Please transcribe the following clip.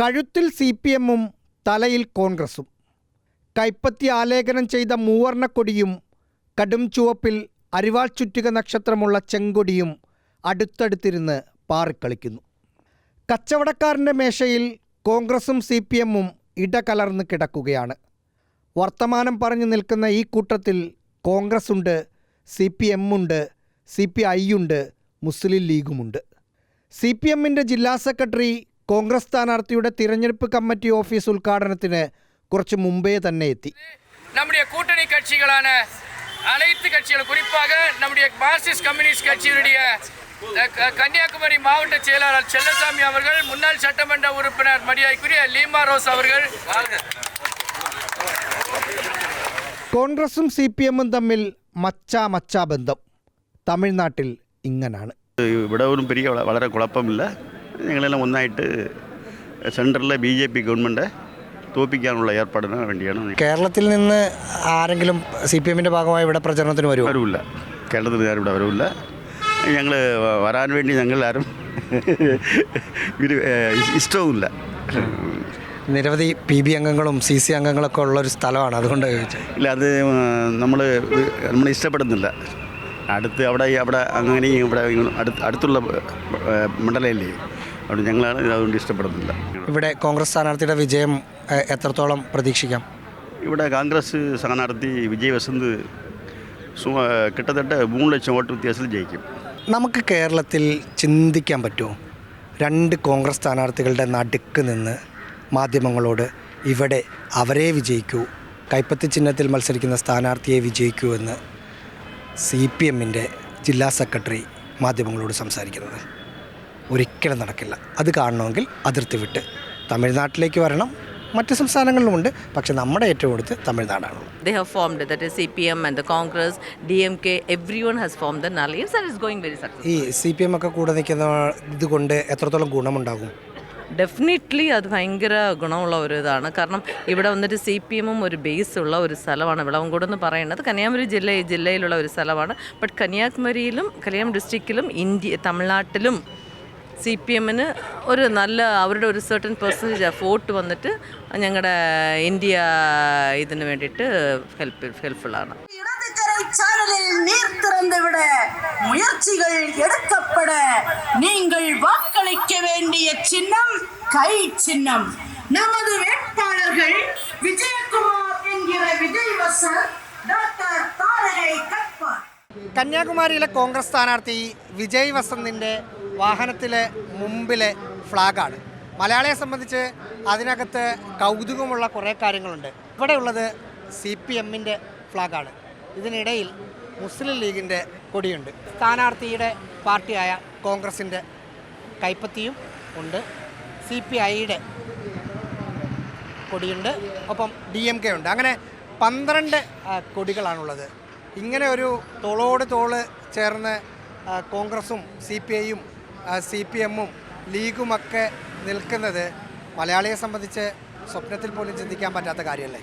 കഴുത്തിൽ C P എമ്മും തലയിൽ കോൺഗ്രസും. കൈപ്പത്തി ആലേഖനം ചെയ്ത മൂവർണക്കൊടിയും കടും ചുവപ്പിൽ അരിവാൾ ചുറ്റുക നക്ഷത്രമുള്ള ചെങ്കൊടിയും അടുത്തടുത്തിരുന്ന് പാറിക്കളിക്കുന്നു. കച്ചവടക്കാരന്റെ മേശയിൽ കോൺഗ്രസും സി പി എമ്മും ഇടകലർന്ന് കിടക്കുകയാണ്. വർത്തമാനം പറഞ്ഞു നിൽക്കുന്ന ഈ കൂട്ടത്തിൽ കോൺഗ്രസ് ഉണ്ട് സി പി എമ്മുണ്ട് സി പി ഐ ഉണ്ട് മുസ്ലിം ലീഗുമുണ്ട്. സി പി എമ്മിന്റെ ജില്ലാ സെക്രട്ടറി കോൺഗ്രസ് സ്ഥാനാർത്ഥിയുടെ തിരഞ്ഞെടുപ്പ് കമ്മിറ്റി ഓഫീസ് ഉദ്ഘാടനത്തിന് കുറച്ച് മുമ്പേ തന്നെ എത്തി நம்முடைய கூட்டணி கட்சிகளான அனைத்து கட்சிகள் குறிப்பாக நம்முடைய மார்க்சிஸ்ட் கம்யூனிஸ்ட் கட்சியினுடைய அஹ், க- கன்னியாகுமரி மாவட்ட செயலாளர் செல்லசாமி அவர்கள் முன்னாள் சட்டமன்ற உறுப்பினர் மரியாதைக்குரிய லீமா ரோஸ் அவர்கள் കോൺഗ്രസും സി പി എമ്മും തമ്മിൽ മച്ചാ മച്ചാ ബന്ധം തമിഴ്നാട്ടിൽ ഇങ്ങനാണ് ഇവിടെ ഒരു പെരിയ വള- വളരെ കുഴപ്പമില്ല ഞങ്ങളെല്ലാം ഒന്നായിട്ട് സെൻട്രലിലെ ബി ജെ പി ഗവൺമെന്റ് തോപ്പിക്കാനുള്ള ഏർപ്പാടിന് വേണ്ടിയാണ് കേരളത്തിൽ നിന്ന് ആരെങ്കിലും സി പി എമ്മിന്റെ ഭാഗമായി ഇവിടെ പ്രചരണത്തിന് വരുമോ? വരവില്ല കേരളത്തിൽ ആരും ഇവിടെ വരവില്ല ഞങ്ങൾ വരാൻ വേണ്ടി ഏഹ്, ഇഷ്ടവുമില്ല. നിരവധി പി ബി അംഗങ്ങളും സി സി അംഗങ്ങളൊക്കെ ഉള്ളൊരു സ്ഥലമാണ്. അതുകൊണ്ട് ഇല്ല അത് നമ്മൾ നമ്മൾ ഇഷ്ടപ്പെടുന്നില്ല. അടുത്ത് അവിടെ അവിടെ അങ്ങനെ ഇവിടെ അടുത്ത് അടുത്തുള്ള മണ്ഡലമല്ലേ അവിടെ ഞങ്ങളാണ് അതുകൊണ്ട് ഇഷ്ടപ്പെടുന്നില്ല. ഇവിടെ കോൺഗ്രസ് സ്ഥാനാർത്ഥിയുടെ വിജയം എത്രത്തോളം പ്രതീക്ഷിക്കാം? ഇവിടെ കോൺഗ്രസ് സ്ഥാനാർത്ഥി വിജയ് വസന്ത് കിട്ടത്തട്ട മൂന്ന് ലക്ഷം വോട്ട് വ്യത്യാസത്തിൽ ജയിക്കും. നമുക്ക് കേരളത്തിൽ ചിന്തിക്കാൻ പറ്റുമോ? രണ്ട് കോൺഗ്രസ് സ്ഥാനാർത്ഥികളുടെ നടുക്ക് നിന്ന് മാധ്യമങ്ങളോട് ഇവിടെ അവരെ വിജയിക്കൂ കൈപ്പത്തി ചിഹ്നത്തിൽ മത്സരിക്കുന്ന സ്ഥാനാർത്ഥിയെ വിജയിക്കൂ എന്ന് സി പി എമ്മിന്റെ ജില്ലാ സെക്രട്ടറി മാധ്യമങ്ങളോട് സംസാരിക്കുന്നത്. ഒരിക്കലും നടക്കില്ല. അത് കാണണമെങ്കിൽ അതിർത്തി വിട്ട് തമിഴ്നാട്ടിലേക്ക് വരണം. മറ്റ് സംസ്ഥാനങ്ങളിലുമുണ്ട്. പക്ഷെ നമ്മുടെ ഏറ്റവും അടുത്ത് തമിഴ്നാടാണ് CPM and the Congress, DMK, everyone has the and is going very. ഈ സി പി എം ഒക്കെ കൂടെ നിൽക്കുന്ന ഇതുകൊണ്ട് എത്രത്തോളം ഗുണമുണ്ടാകും? ഡെഫിനറ്റ്ലി അത് ഭയങ്കര ഗുണമുള്ള ഒരു ഇതാണ്. കാരണം ഇവിടെ വന്നിട്ട് സി പി എമ്മും ഒരു ബേസ് ഉള്ള ഒരു സ്ഥലമാണ്. വിളവൻകൂട് എന്ന് പറയുന്നത് കന്യാകുമരി ജില്ല ജില്ലയിലുള്ള ഒരു സ്ഥലമാണ്. ബട്ട് കന്യാകുമരിയിലും കല്യാണം ഡിസ്ട്രിക്റ്റിലും ഇന്ത്യ തമിഴ്നാട്ടിലും സി പി എമ്മിന് ഒരു നല്ല അവരുടെ ഒരു സർട്ടൻ പെർസെൻറ്റേജ് വോട്ട് വന്നിട്ട് ഞങ്ങളുടെ ഇന്ത്യ ഇതിന് വേണ്ടിയിട്ട് ഹെൽപ്പ് ഹെൽപ്ഫുള്ളാണ് இடதுகரை சேனலில் நீர் திறந்துவிட முயற்சிகள் எடுக்கப்பட நீங்கள் வாக்களிக்க வேண்டிய சின்னம் கை சின்னம் நமது வேட்பாளர்கள் விஜயகுமார் என்கிற விஜய் வசந்த் டாக்டர் தாரகை கட்பார் കന്യാകുമാരിയിലെ കോൺഗ്രസ് സ്ഥാനാർത്ഥി വിജയ് വസന്തിൻ്റെ വാഹനത്തിലെ മുമ്പിലെ ഫ്ലാഗാണ്. മലയാളിയെ സംബന്ധിച്ച് അതിനകത്ത് കൗതുകമുള്ള കുറേ കാര്യങ്ങളുണ്ട്. ഇവിടെ ഉള്ളത് സി പി എമ്മിന്റെ ഫ്ലാഗാണ്. ഇതിനിടയിൽ മുസ്ലിം ലീഗിന്റെ കൊടിയുണ്ട്. സ്ഥാനാർത്ഥിയുടെ പാർട്ടിയായ കോൺഗ്രസിന്റെ കൈപ്പത്തിയും ഉണ്ട്. സി പി ഐയുടെ കൊടിയുണ്ട്. ഒപ്പം ഡി എം കെ ഉണ്ട്. അങ്ങനെ പന്ത്രണ്ട് കൊടികളാണുള്ളത്. ഇങ്ങനെ ഒരു തോളോട് തോൾ ചേർന്ന് കോൺഗ്രസും സി പി ഐയും സി പി എമ്മും ലീഗുമൊക്കെ നിൽക്കുന്നത് മലയാളിയെ സംബന്ധിച്ച് സ്വപ്നത്തിൽ പോലും ചിന്തിക്കാൻ പറ്റാത്ത കാര്യമല്ലേ?